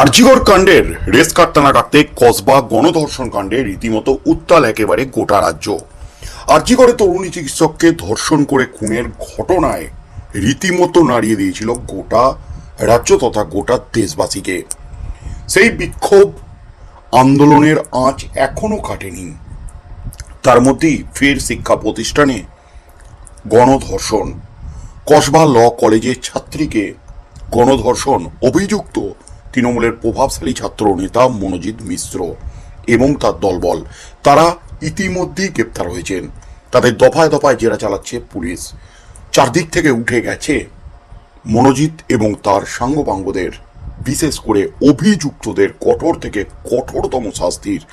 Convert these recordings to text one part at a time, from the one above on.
আর্জিকর কাণ্ডের রেস কাটতে না কাটতে কসবা গণধর্ষণ কাণ্ডে রীতিমতো উত্তাল একেবারে গোটা রাজ্য। আর্জিকরে তরুণী চিকিৎসককে ধর্ষণ করে খুনের ঘটনায় রীতিমতো নাড়িয়ে দিয়েছিল গোটা রাজ্য তথা গোটা দেশবাসীকে। সেই বিক্ষোভ আন্দোলনের আঁচ এখনও কাটেনি। তার মধ্যেই ফের শিক্ষা প্রতিষ্ঠানে গণধর্ষণ। কসবা ল কলেজের ছাত্রীকে গণধর্ষণ অভিযুক্ত তৃণমূলের প্রভাবশালী ছাত্র নেতা মনোজিৎ মিশ্র এবং তার দলবল। তারা ইতিমধ্যেই গ্রেপ্তার হয়েছেন। তাদের দফায় দফায় জেরা চালাচ্ছে পুলিশ। চারদিক থেকে উঠে গেছে মনোজিৎ এবং তার সাঙ্গপাঙ্গদের, বিশেষ করে অভিযুক্তদের কঠোর থেকে কঠোরতম শাস্তির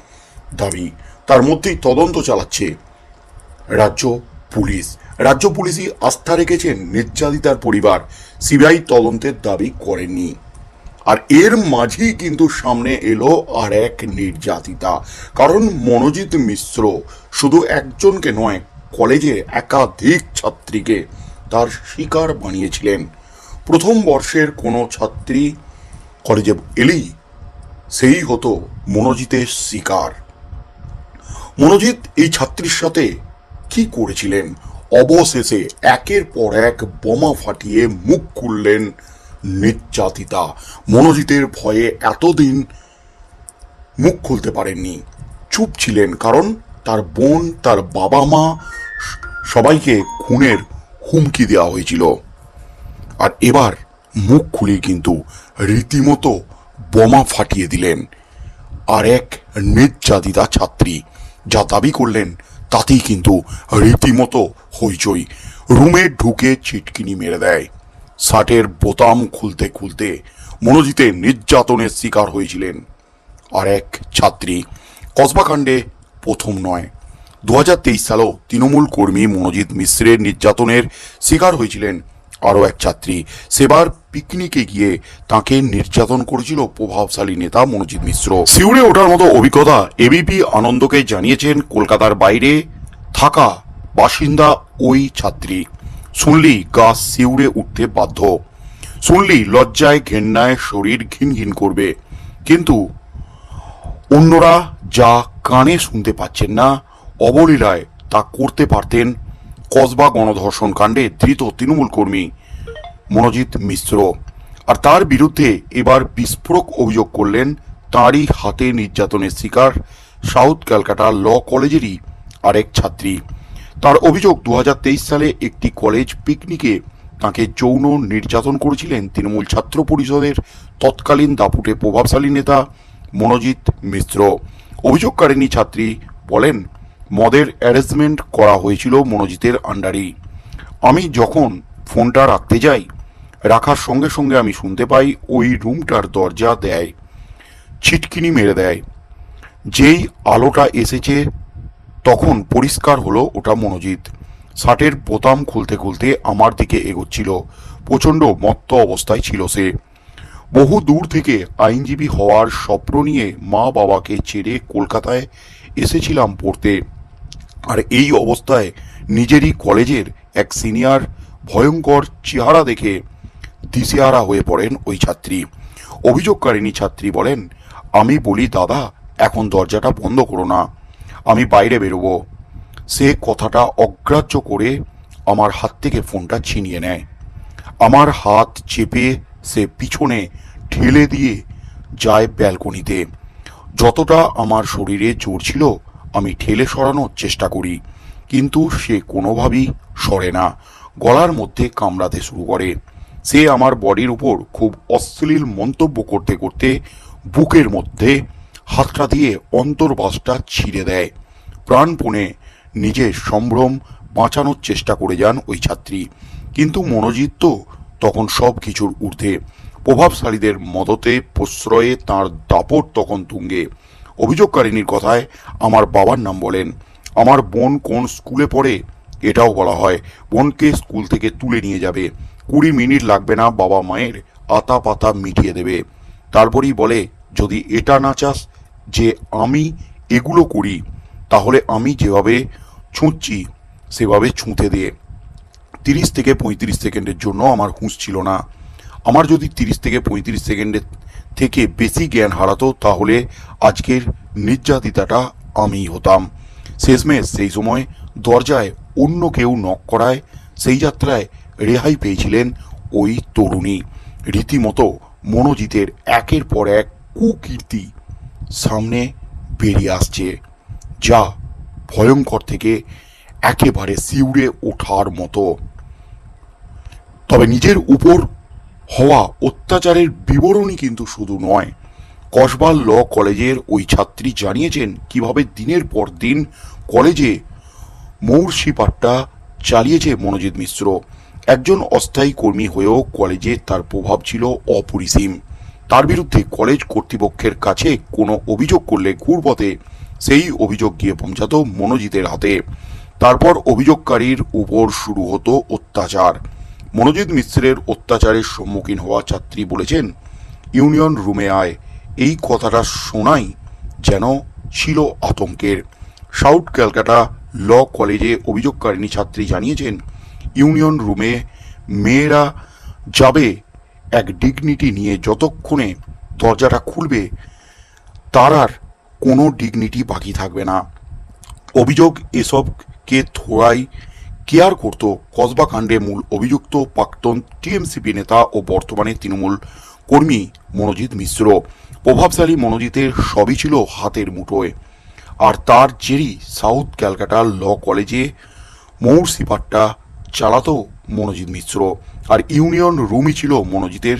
দাবি। তার মধ্যেই তদন্ত চালাচ্ছে রাজ্য পুলিশ। রাজ্য পুলিশই আস্থা রেখেছেন নির্যাতিতার পরিবার। সিবিআই তদন্তের দাবি করেননি। আর এর মাঝেই কিন্তু সামনে এলো আর এক নির্যাতিতা। কারণ মনোজিৎ মিশ্র শুধু একজনকে নয় কলেজে একাধিক ছাত্রীকে তার শিকার বানিয়েছিলেন। প্রথম বর্ষের কোনো ছাত্রী কলেজে এলেই সেই হতো মনোজিতের শিকার। মনোজিৎ এই ছাত্রীর সাথে কি করেছিলেন? অবশেষে একের পর এক বোমা ফাটিয়ে মুখ খুললেন নির্যাতিতা। মনোজিতের ভয়ে এতদিন মুখ খুলতে পারেননি। চুপ ছিলেন কারণ তার বোন, তার বাবা মা, সবাইকে খুনের হুমকি দেওয়া হয়েছিল। আর এবার মুখ খুলে কিন্তু রীতিমতো বোমা ফাটিয়ে দিলেন। আর এক নির্যাতিতা ছাত্রী যা দাবি করলেন, তাতেই কিন্তু রীতিমতো হইচই। রুমে ঢুকে ছিটকিনি মেরে দেয়। শার্টের বোতাম খুলতে খুলতে মনোজিতে নির্যাতনের শিকার হয়েছিলেন। আর এক ছাত্রী কসবাকাণ্ডে প্রথম নয়। দু হাজার তেইশ সালেও তৃণমূল কর্মী মনোজিৎ মিশ্রের নির্যাতনের শিকার হয়েছিলেন আরও এক ছাত্রী। সেবার পিকনিকে গিয়ে তাকে নির্যাতন করেছিল প্রভাবশালী নেতা মনোজিৎ মিশ্র। সিউড়ে ওঠার মতো অভিজ্ঞতা এবিপি আনন্দকে জানিয়েছেন কলকাতার বাইরে থাকা বাসিন্দা ওই ছাত্রী। শুনলি গা শিউড়ে উঠতে বাধ্য। শুনলি লজ্জায় ঘেন্নায় শরীর ঘিন ঘিন করবে। কিন্তু অন্যরা যা কানে শুনতে পাচ্ছেন না, অবলীলায় তা করতে পারতেন কসবা গণধর্ষণ কাণ্ডে ধৃত তৃণমূল কর্মী মনোজিৎ মিশ্র। আর তার বিরুদ্ধে এবার বিস্ফোরক অভিযোগ করলেন তাঁরই হাতে নির্যাতনের শিকার সাউথ ক্যালকাটা ল কলেজেরই আরেক ছাত্রী। তার অভিযোগ দু হাজার তেইশ সালে একটি কলেজ পিকনিকে তাকে যৌন নির্যাতন করেছিলেন তৃণমূল ছাত্র পরিষদের তৎকালীন দাপুটে প্রভাবশালী নেতা মনোজিৎ মিশ্র। অভিযোগকারিণী ছাত্রী বলেন, মদের অ্যারেঞ্জমেন্ট করা হয়েছিল মনোজিতের আন্ডারেই। আমি যখন ফোনটা রাখতে যাই, রাখার সঙ্গে সঙ্গে আমি শুনতে পাই ওই রুমটার দরজা দেয়, ছিটকিনি মেরে দেয়। যেই আলোটা এসেছে তখন পরিষ্কার হলো ওটা মনোজিৎ। শার্টের বোতাম খুলতে খুলতে আমার দিকে এগোচ্ছিল। প্রচণ্ড মত্ত অবস্থায় ছিল সে। বহু দূর থেকে আইনজীবী হওয়ার স্বপ্ন নিয়ে মা বাবাকে ছেড়ে কলকাতায় এসেছিলাম পড়তে। আর এই অবস্থায় নিজেরই কলেজের এক সিনিয়র ভয়ঙ্কর চেহারা দেখে দিশেহারা হয়ে পড়েন ওই ছাত্রী। অভিযোগকারিণী ছাত্রী বলেন, আমি বলি, দাদা, এখন দরজাটা বন্ধ করো না। আমি বাইরে বেরোবো। সে কথাটা অগ্রাহ্য করে আমার হাত থেকে ফোনটা ছিনিয়ে নেয়। আমার হাত চেপে সে পিছনে ঠেলে দিয়ে যায় ব্যালকনিতে। যতটা আমার শরীরে জোর ছিল, আমি ঠেলে সরানোর চেষ্টা করি, কিন্তু সে কোনোভাবেই সরে না। গলার মধ্যে কামড়াতে শুরু করে। সে আমার বডির উপর খুব অশ্লীল মন্তব্য করতে করতে বুকের মধ্যে হাতটা দিয়ে অন্তর্বাসটা ছিঁড়ে দেয়। প্রাণপণে নিজের সম্ভ্রম বাঁচানোর চেষ্টা করে যান ওই ছাত্রী। কিন্তু মনোজিৎ তো তখন সব কিছুর ঊর্ধ্বে। প্রভাবশালীদের মদতে, প্রশ্রয়ে তার দাপট তখন তুঙ্গে। অভিযোগকারিনীর কথায় আমার বাবার নাম বলেন। আমার বোন কোন স্কুলে পড়ে? এটাও বলা হয়, বোনকে স্কুল থেকে তুলে নিয়ে যাবে। কুড়ি মিনিট লাগবে না বাবা মায়ের আতা পাতা মিটিয়ে দেবে। তারপরেই বলে, যদি এটা না চাস যে আমি এগুলো করি, তাহলে আমি যেভাবে ছুঁচ্ছি, সেভাবে ছুঁতে দিয়ে। তিরিশ থেকে পঁয়ত্রিশ সেকেন্ডের জন্য আমার হুঁশ ছিল না। আমার যদি তিরিশ থেকে পঁয়ত্রিশ সেকেন্ডের থেকে বেশি জ্ঞান হারাতো, তাহলে আজকের নির্যাতিতাটা আমিই হতাম। শেষমেশ সেই সময় দরজায় অন্য কেউ নক করায়, সেই যাত্রায় রেহাই পেয়েছিলেন ওই তরুণী। রীতিমতো মনোজিতের একের পর এক কুকীর্তি সামনে বেরিয়ে আসছে, যা ভয়ঙ্কর থেকে একেবারে শিউরে ওঠার মতো। তবে নিজের উপর হওয়া অত্যাচারের বিবরণী কিন্তু শুধু নয়, কসবা ল কলেজের ওই ছাত্রী জানিয়েছেন কীভাবে দিনের পর দিন কলেজে মৌর্ষিপাট্টা চালিয়েছে মনোজিৎ মিশ্র। একজন অস্থায়ী কর্মী হয়েও কলেজে তার প্রভাব ছিল অপরিসীম। তার বিরুদ্ধে কলেজ কর্তৃপক্ষের কাছে কোনো অভিযোগ করলে ঘুরপথে সেই অভিযোগ গিয়ে পৌঁছাত মনোজিতের হাতে। তারপর অভিযোগকারীর উপর শুরু হতো অত্যাচার। মনোজিৎ মিশ্রের অত্যাচারের সম্মুখীন হওয়া ছাত্রী বলেছেন, ইউনিয়ন রুমে আয়, এই কথাটা শোনাই যেন ছিল আতঙ্কের। সাউথ ক্যালকাটা ল কলেজে অভিযোগকারিণী ছাত্রী জানিয়েছেন, ইউনিয়ন রুমে মেয়েরা যাবে এক ডিগনিটি নিয়ে যতক্ষণে দরজাটা খুলবে, তার আর কোনো ডিগনিটি বাকি থাকবে না। অভিযোগ এসবকে থোড়াই কেয়ার করত কসবা কাণ্ডে মূল অভিযুক্ত প্রাক্তন টিএমসিপি নেতা ও বর্তমানে তৃণমূল কর্মী মনোজিৎ মিশ্র। প্রভাবশালী মনোজিতের সবই ছিল হাতের মুঠোয়। আর তার জেরি সাউথ ক্যালকাটা ল কলেজে মৌরসিপাট্টা চালাতো মনোজিৎ মিশ্র। আর ইউনিয়ন রুমই ছিল মনোজিতের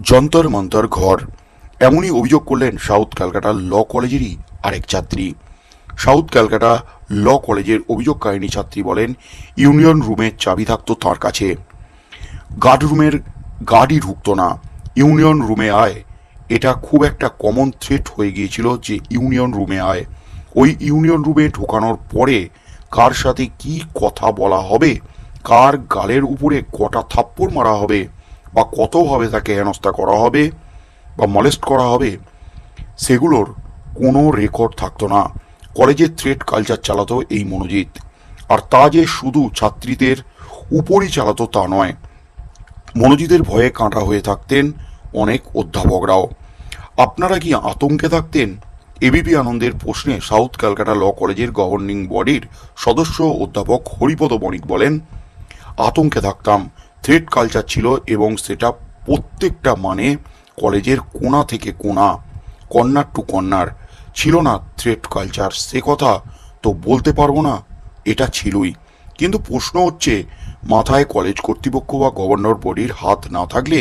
যন্তর মন্তর ঘর। এমনই অভিযোগ করলেন সাউথ ক্যালকাটা ল কলেজেরই আরেক ছাত্রী। সাউথ ক্যালকাটা ল কলেজের অভিযোগকারিণী ছাত্রী বলেন, ইউনিয়ন রুমের চাবি থাকতো তার কাছে। গার্ড রুমের গার্ডই ঢুকতো না। ইউনিয়ন রুমে আয়। এটা খুব একটা কমন থ্রেট হয়ে গিয়েছিল যে ইউনিয়ন রুমে আয়। ওই ইউনিয়ন রুমে ঢোকানোর পরে কার সাথে কি কথা বলা হবে কার গালের উপরে কটা থাপ্পড় মারা হবে, বা কতভাবে তাকে হেনস্থা করা হবে, বা মলেস্ট করা হবে, সেগুলোর কোনো রেকর্ড থাকতো না। কলেজে থ্রেড কালচার চালাতো এই মনোজিৎ। আর তা যে শুধু ছাত্রীদের উপরই চালাতো তা নয়। মনোজিতের ভয়ে কাঁটা হয়ে থাকতেন অনেক অধ্যাপকরাও। আপনারা কি আতঙ্কে থাকতেন? এবিপি আনন্দের প্রশ্নে সাউথ ক্যালকাটা ল কলেজের গভর্নিং বডির সদস্য অধ্যাপক হরিপদ বণিক বলেন আতঙ্কে থাকতাম। থ্রেড কালচার ছিল এবং সেটা প্রত্যেকটা মানে কলেজের কোণা থেকে কোণা কর্নার টু কর্নার ছিল না থ্রেড কালচার সে কথা তো বলতে পারব না, এটা ছিলই। কিন্তু প্রশ্ন হচ্ছে, মাথায় কলেজ কর্তৃপক্ষ বা গভর্নর বডির হাত না থাকলে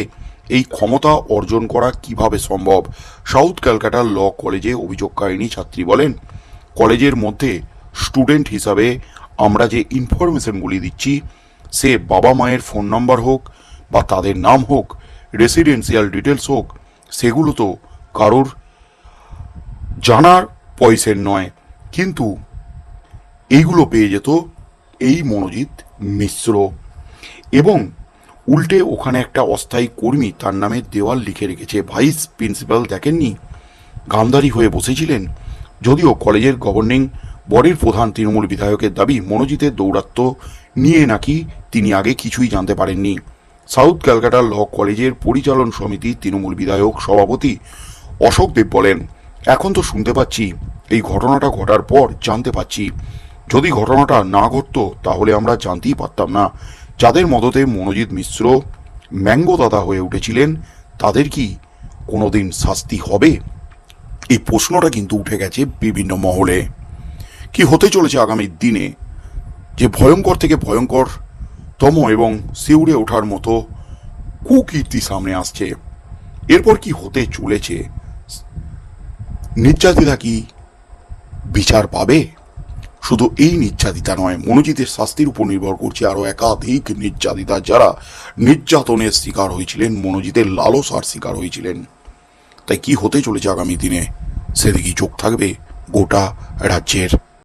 এই ক্ষমতা অর্জন করা কীভাবে সম্ভব? সাউথ ক্যালকাটা ল কলেজে অভিযোগকারিণী ছাত্রী বলেন, কলেজের মধ্যে স্টুডেন্ট হিসাবে আমরা যে ইনফরমেশনগুলি দিচ্ছি সে বাবা মায়ের ফোন নাম্বার হোক বা তাদের নাম হোক রেসিডেন্সিয়াল ডিটেলস হোক, সেগুলো তো কারোর জানার পয়সের নয়। কিন্তু এইগুলো পেয়ে যেত এই মনোজিৎ মিশ্র। এবং উল্টে ওখানে একটা অস্থায়ী কর্মী, তার নামে দেওয়াল লিখে রেখেছে। ভাইস প্রিন্সিপাল দেখেননি? গান্ধারী হয়ে বসেছিলেন। যদিও কলেজের গভর্নিং বডির প্রধান তৃণমূল বিধায়কের দাবি, মনোজিতের দৌরাত্ম্য নিয়ে নাকি তিনি আগে কিছুই জানতে পারেননি। সাউথ ক্যালকাটা ল কলেজের পরিচালন সমিতি তৃণমূল বিধায়ক সভাপতি অশোক দেব বলেন, এখন তো শুনতে পাচ্ছি, এই ঘটনাটা ঘটার পর জানতে পাচ্ছি। যদি ঘটনাটা না ঘটতো, তাহলে আমরা জানতেই পারতাম না। যাদের মদতে মনোজিৎ মিশ্র, ম্যাঙ্গো দাদা হয়ে উঠেছিলেন, তাদের কি কোনোদিন শাস্তি হবে? এই প্রশ্নটা কিন্তু উঠে গেছে বিভিন্ন মহলে। কি হতে চলেছে আগামী দিনে? যে ভয়ঙ্কর থেকে ভয়ঙ্কর তম এবং শিউরে ওঠার মতো কুকীর্তি সামনে আসছে। এরপর কি হতে চলেছে? নির্যাতিতা কি বিচার পাবে? শুধু এই নির্যাতিতা নয়, মনোজিতের শাস্তির উপর নির্ভর করছে আরও একাধিক নির্যাতিতা যারা নির্যাতনের শিকার হয়েছিলেন, মনোজিতের লালসার শিকার হয়েছিলেন। তাই কি হতে চলেছে আগামী দিনে? সেদিকেই চোখ থাকবে গোটা রাজ্যের